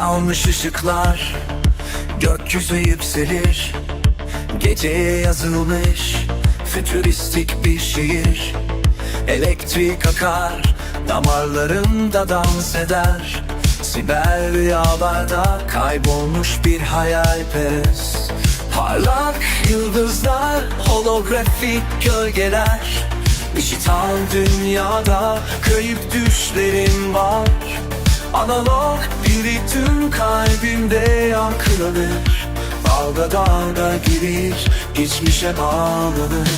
yanmış ışıklar Gökyüzü yükselir. Geceye yazılmış Fütüristik bir şiir. Elektrik akar Damarlarında dans eder. Siber rüyalarda Kaybolmuş bir hayalperest. Parlak yıldızlar Holografik gölgeler. Dijital dünyada Kayıp düşlerim var Analog bir ritim kalbimde yankılanır Dalga dalga girir, geçmişe bağlanır.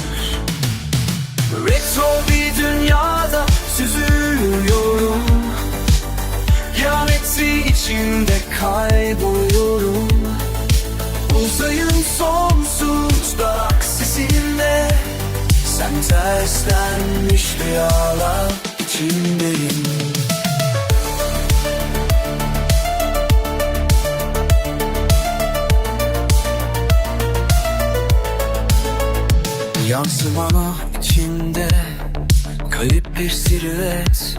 Retro bir dünyada süzülüyorum. Geometri içinde kayboluyorum. Uzayın sonsuz galaksisinde Sen terslenmiş rüyalar Yansımana içinde Kayıp bir silüet.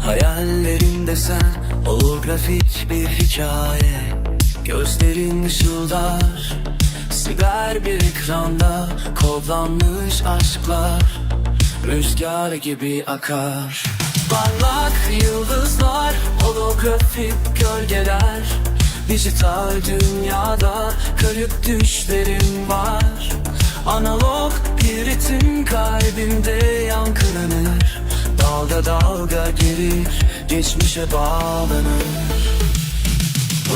Hayallerinde sen Holografik bir hikaye. Gözlerin ışıldar Siber bir ekranda Kodlanmış aşklar. Rüzgar gibi akar. Parlak yıldızlar Holografik gölgeler. Dijital dünyada Kayıp düşlerim var Analog bir ritim kalbimde yankılanır. Dalga dalga gelir, geçmişe bağlanır.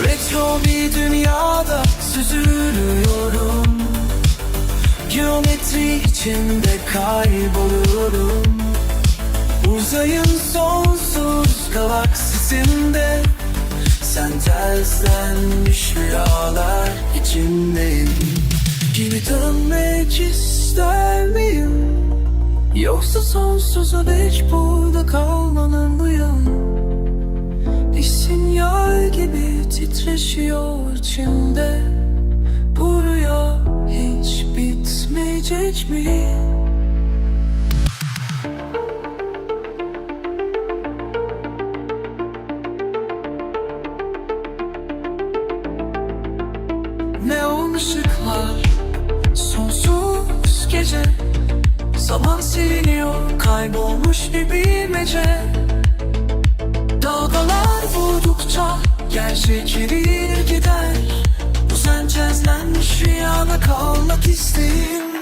Retro bir dünyada süzülüyorum. Geometri içinde kayboluyorum. Uzayın sonsuz galaksisinde Sen terslenmiş rüyalar içindeyim Gibi dönmek ister miyim? Yoksa sonsuza dek burada kalmalıyım Bir sinyal gibi titreşiyor içimde Bu rüya hiç bitmeyecek mi? Işıklar Sonsuz gece. Zaman siliniyor Kaybolmuş bir bilmece Dalgalar vurdukça Gerçek erir gider. Bu sen cezlenmiş rüyada kalmak isteğim